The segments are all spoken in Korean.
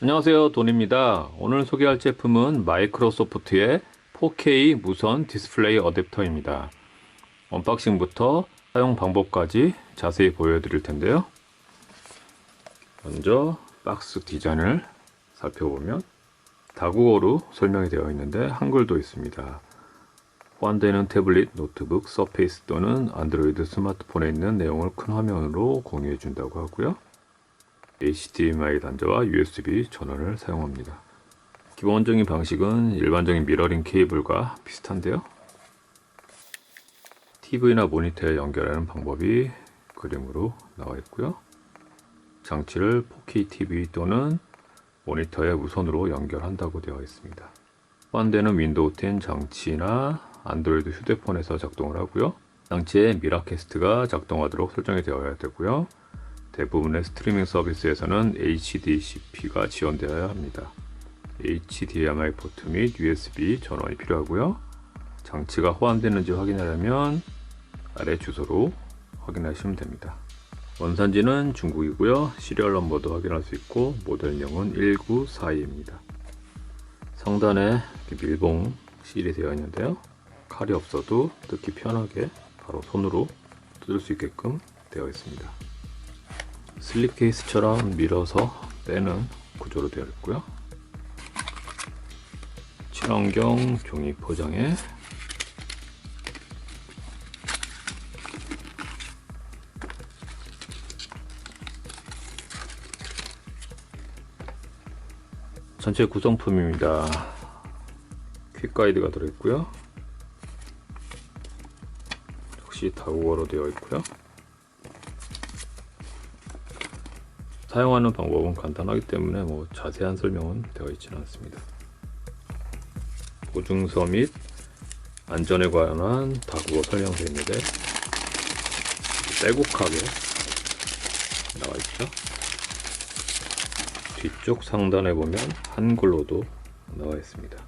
안녕하세요. 돈입니다. 오늘 소개할 제품은 마이크로소프트의 4K 무선 디스플레이 어댑터입니다. 언박싱부터 사용 방법까지 자세히 보여드릴 텐데요. 먼저 박스 디자인을 살펴보면 다국어로 설명이 되어 있는데 한글도 있습니다. 호환되는 태블릿, 노트북, 서페이스 또는 안드로이드 스마트폰에 있는 내용을 큰 화면으로 공유해 준다고 하고요 HDMI 단자와 USB 전원을 사용합니다. 기본적인 방식은 일반적인 미러링 케이블과 비슷한데요. TV나 모니터에 연결하는 방법이 그림으로 나와 있고요. 장치를 4K TV 또는 모니터에 무선으로 연결한다고 되어 있습니다. 호환되는 윈도우 10 장치나 안드로이드 휴대폰에서 작동을 하고요. 장치에 미라캐스트가 작동하도록 설정이 되어야 되고요. 대부분의 스트리밍 서비스에서는 HDCP가 지원되어야 합니다. HDMI 포트 및 USB 전원이 필요하고요. 장치가 호환되는지 확인하려면 아래 주소로 확인하시면 됩니다. 원산지는 중국이고요. 시리얼 넘버도 확인할 수 있고 모델명은 1942입니다. 상단에 밀봉 실이 되어 있는데요. 칼이 없어도 뜯기 편하게 바로 손으로 뜯을 수 있게끔 되어 있습니다. 슬립 케이스처럼 밀어서 빼는 구조로 되어 있고요. 친환경 종이 포장에 전체 구성품입니다. 퀵 가이드가 들어있고요. 역시 다국어로 되어 있고요. 사용하는 방법은 간단하기 때문에 뭐 자세한 설명은 되어 있지는 않습니다. 보증서 및 안전에 관한 다국어 설명서 있는데 빼곡하게 나와 있죠. 뒤쪽 상단에 보면 한글로도 나와 있습니다.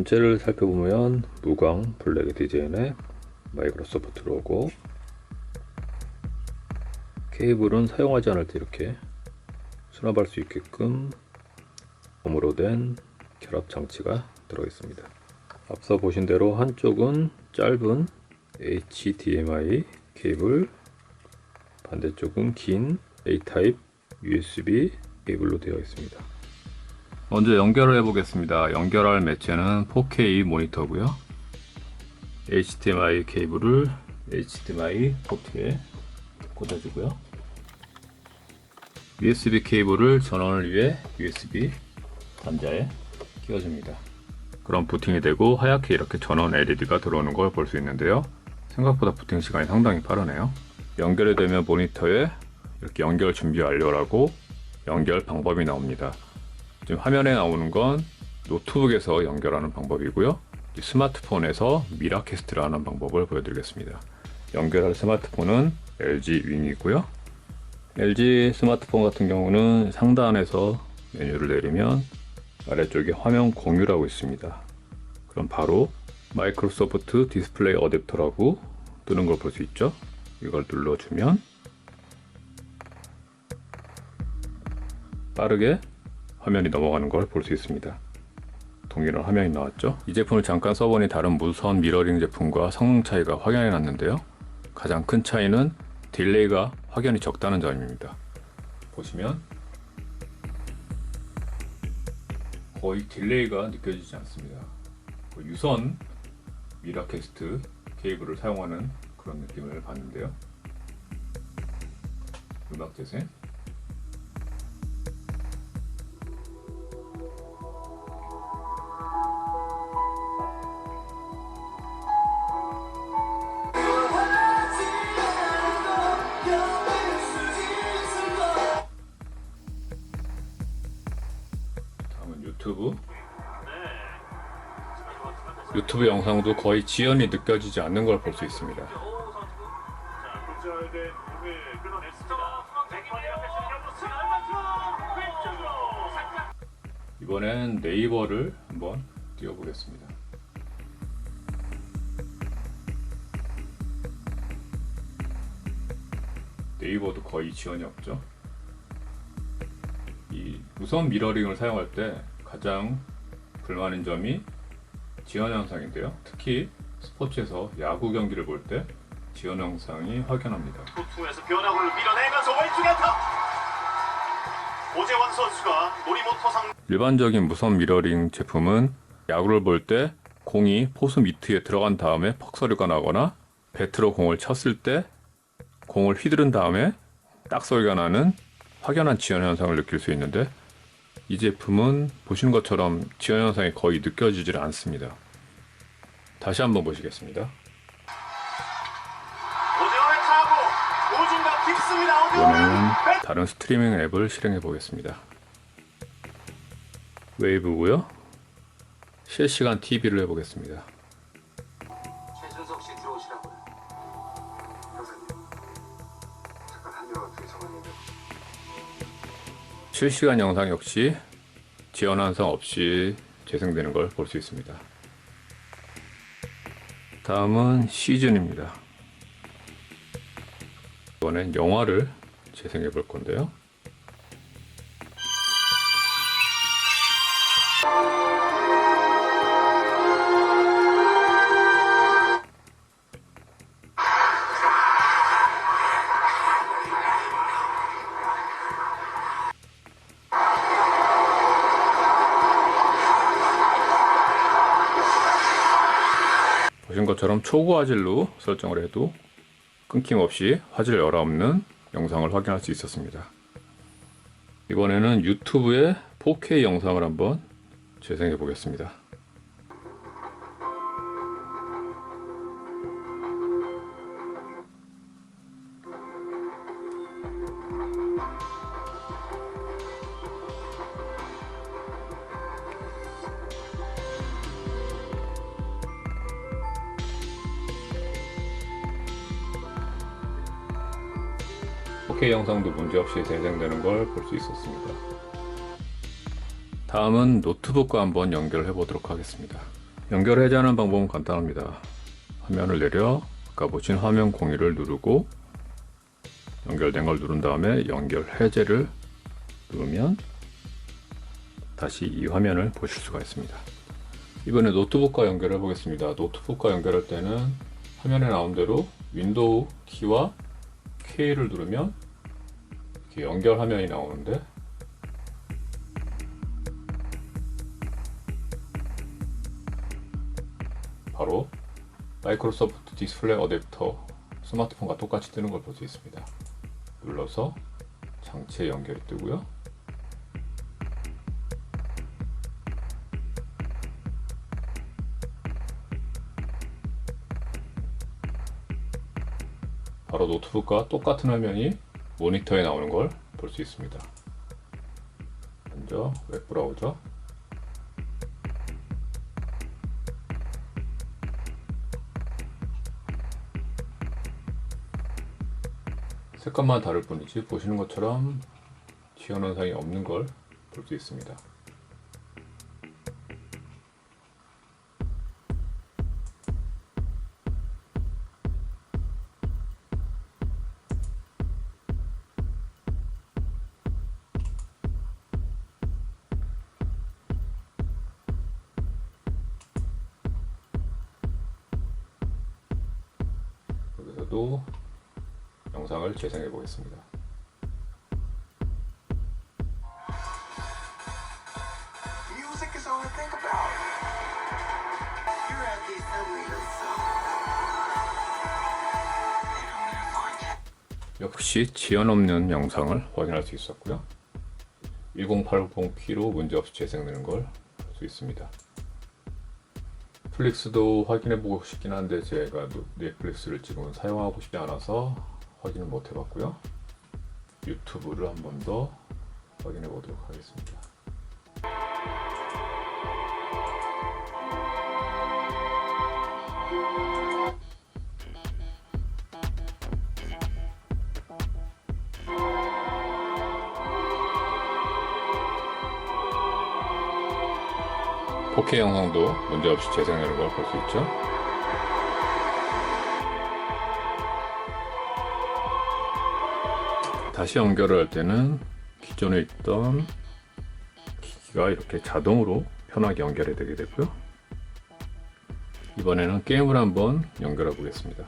본체를 살펴보면 무광 블랙 디자인의 마이크로소프트 로고 케이블은 사용하지 않을 때 이렇게 수납할 수 있게끔 폼으로 된 결합 장치가 들어 있습니다. 앞서 보신 대로 한쪽은 짧은 HDMI 케이블 반대쪽은 긴 A-타입 USB 케이블로 되어 있습니다. 먼저 연결을 해 보겠습니다. 연결할 매체는 4K 모니터고요. HDMI 케이블을 HDMI 포트에 꽂아주고요. USB 케이블을 전원을 위해 USB 단자에 끼워줍니다. 그럼 부팅이 되고 하얗게 이렇게 전원 LED가 들어오는 걸 볼 수 있는데요. 생각보다 부팅 시간이 상당히 빠르네요. 연결이 되면 모니터에 이렇게 연결 준비 완료라고 연결 방법이 나옵니다. 지금 화면에 나오는 건 노트북에서 연결하는 방법이고요. 스마트폰에서 미라캐스트를 하는 방법을 보여드리겠습니다. 연결할 스마트폰은 LG 윙이고요. LG 스마트폰 같은 경우는 상단에서 메뉴를 내리면 아래쪽에 화면 공유라고 있습니다. 그럼 바로 마이크로소프트 디스플레이 어댑터라고 뜨는 걸 볼 수 있죠. 이걸 눌러주면 빠르게 화면이 넘어가는 걸 볼 수 있습니다. 동일한 화면이 나왔죠? 이 제품을 잠깐 써보니 다른 무선 미러링 제품과 성능 차이가 확연히 났는데요. 가장 큰 차이는 딜레이가 확연히 적다는 점입니다. 보시면 거의 딜레이가 느껴지지 않습니다. 그 유선 미라캐스트 케이블을 사용하는 그런 느낌을 받는데요. 음악 재생 유튜브 영상도 거의 지연이 느껴지지 않는 걸 볼 수 있습니다. 이번엔 네이버를 한번 띄워보겠습니다. 네이버도 거의 지원이 없죠. 이 무선 미러링을 사용할 때 가장 불만인 점이 지연 현상인데요. 특히 스포츠에서 야구 경기를 볼 때 지연 현상이 확연합니다. 투투에서 변화구를 밀어내면서 왼쪽에 안타. 오재원 선수가 모리모토 상 일반적인 무선 미러링 제품은 야구를 볼 때 공이 포수 미트에 들어간 다음에 퍽 소리가 나거나 배트로 공을 쳤을 때 공을 휘두른 다음에 딱 소리가 나는 확연한 지연 현상을 느낄 수 있는데 이 제품은 보시는 것처럼 지연 현상이 거의 느껴지질 않습니다. 다시 한번 보시겠습니다. 이번에는 다른 스트리밍 앱을 실행해 보겠습니다. 웨이브고요. 실시간 TV를 해보겠습니다. 실시간 영상 역시 지연 현상 없이 재생되는 걸 볼 수 있습니다. 다음은 시즌입니다. 이번엔 영화를 재생해 볼 건데요. 보신 것처럼 초고 화질로 설정을 해도 끊김없이 화질 열화 없는 영상을 확인할 수 있었습니다. 이번에는 유튜브에 4K 영상을 한번 재생해 보겠습니다. K 영상도 문제없이 재생되는 걸 볼 수 있었습니다. 다음은 노트북과 한번 연결해 보도록 하겠습니다. 연결 해제하는 방법은 간단합니다. 화면을 내려 아까 보신 화면 공유를 누르고 연결된 걸 누른 다음에 연결 해제를 누르면 다시 이 화면을 보실 수가 있습니다. 이번에 노트북과 연결해 보겠습니다. 노트북과 연결할 때는 화면에 나온 대로 윈도우 키와 K를 누르면 연결 화면이 나오는데 바로 마이크로소프트 디스플레이 어댑터 스마트폰과 똑같이 뜨는 걸 볼 수 있습니다. 눌러서 장치에 연결이 뜨고요. 바로 노트북과 똑같은 화면이 모니터에 나오는 걸 볼 수 있습니다. 먼저 웹브라우저 색감만 다를 뿐이지 보시는 것처럼 지연 현상이 없는 걸 볼 수 있습니다. 여기서도 영상을 재생해 보겠습니다. 역시 지연 없는 영상을 확인할 수 있었고요. 1080p로 문제없이 재생되는 걸 볼 수 있습니다. 넷플릭스도 확인해 보고 싶긴 한데 제가 노- 넷플릭스를 지금은 사용하고 싶지 않아서 확인을 못 해봤고요. 유튜브를 한 번 더 확인해 보도록 하겠습니다. 4K 영상도 문제없이 재생되는 걸 볼 수 있죠. 다시 연결을 할 때는 기존에 있던 기기가 이렇게 자동으로 편하게 연결이 되게 되고요. 이번에는 게임을 한번 연결해 보겠습니다.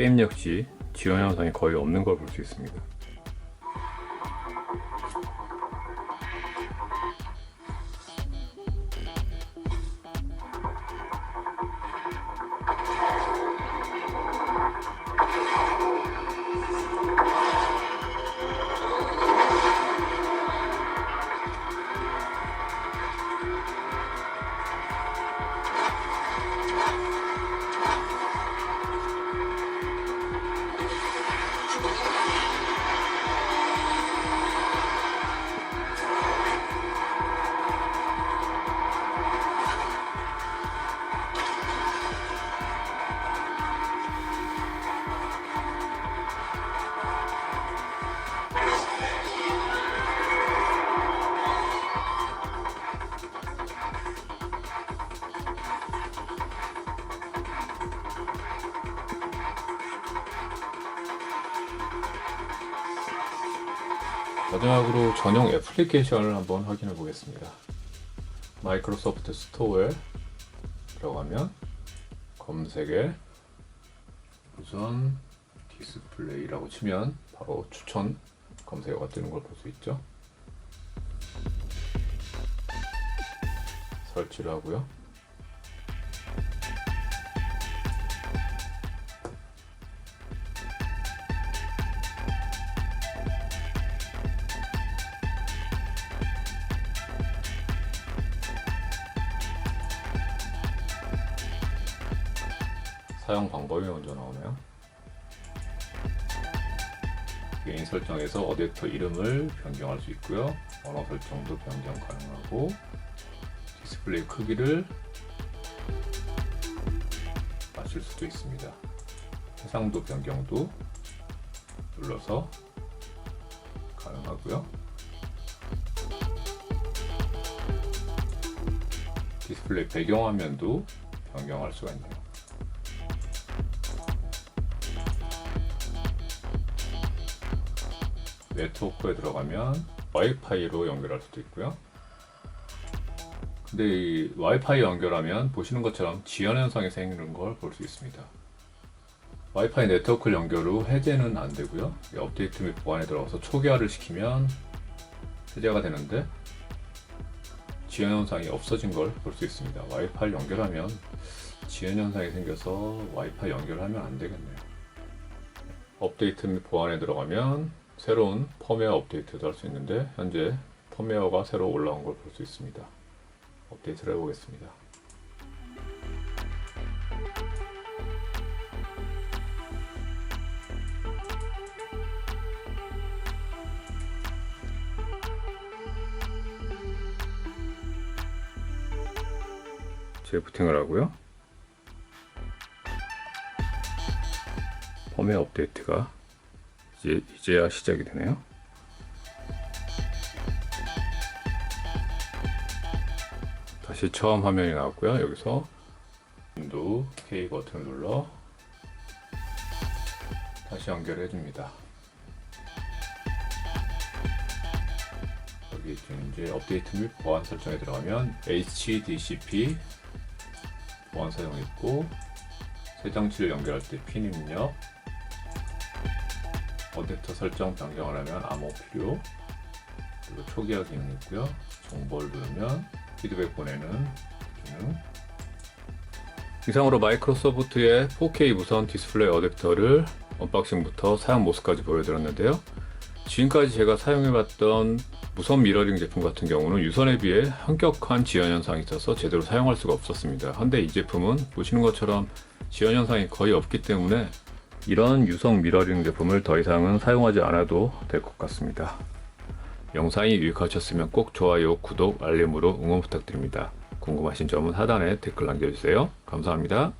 게임 역시 지원 현상이 거의 없는 걸 볼 수 있습니다. 마지막으로 전용 애플리케이션을 한번 확인해 보겠습니다. 마이크로소프트 스토어에 들어가면 검색에 우선 디스플레이라고 치면 바로 추천 검색어가 뜨는 걸 볼 수 있죠. 설치를 하고요. 사용 방법이 먼저 나오네요. 개인 설정에서 어댑터 이름을 변경할 수 있고요. 언어 설정도 변경 가능하고 디스플레이 크기를 맞출 수도 있습니다. 해상도 변경도 눌러서 가능하고요. 디스플레이 배경화면도 변경할 수가 있네요. 네트워크에 들어가면 와이파이로 연결할 수도 있고요. 근데 이 와이파이 연결하면 보시는 것처럼 지연 현상이 생기는 걸 볼 수 있습니다. 와이파이 네트워크 연결 후 해제는 안 되고요. 이 업데이트 및 보안에 들어가서 초기화를 시키면 해제가 되는데 지연 현상이 없어진 걸 볼 수 있습니다. 와이파이 연결하면 지연 현상이 생겨서 와이파이 연결하면 안 되겠네요. 업데이트 및 보안에 들어가면 새로운 펌웨어 업데이트도 할 수 있는데 현재 펌웨어가 새로 올라온 걸 볼 수 있습니다. 업데이트를 해보겠습니다. 재부팅을 하고요. 펌웨어 업데이트가 이제 이제야 시작이 되네요. 다시 처음 화면이 나왔고요. 여기서 윈도우 K 버튼을 눌러 다시 연결해 줍니다. 여기 지금 이제 업데이트 및 보안 설정에 들어가면 HDCP 보안 사용 있고 새 장치를 연결할 때 핀 입력 어댑터 설정 변경을 하면 암호 필요. 그리고 초기화 기능이 있고요. 정보를 누르면 피드백 보내는 기능. 이상으로 마이크로소프트의 4K 무선 디스플레이 어댑터를 언박싱부터 사용 모습까지 보여드렸는데요. 지금까지 제가 사용해봤던 무선 미러링 제품 같은 경우는 유선에 비해 현격한 지연 현상이 있어서 제대로 사용할 수가 없었습니다. 근데 이 제품은 보시는 것처럼 지연 현상이 거의 없기 때문에 이런 유성 미러링 제품을 더 이상은 사용하지 않아도 될 것 같습니다. 영상이 유익하셨으면 꼭 좋아요, 구독, 알림으로 응원 부탁드립니다. 궁금하신 점은 하단에 댓글 남겨주세요. 감사합니다.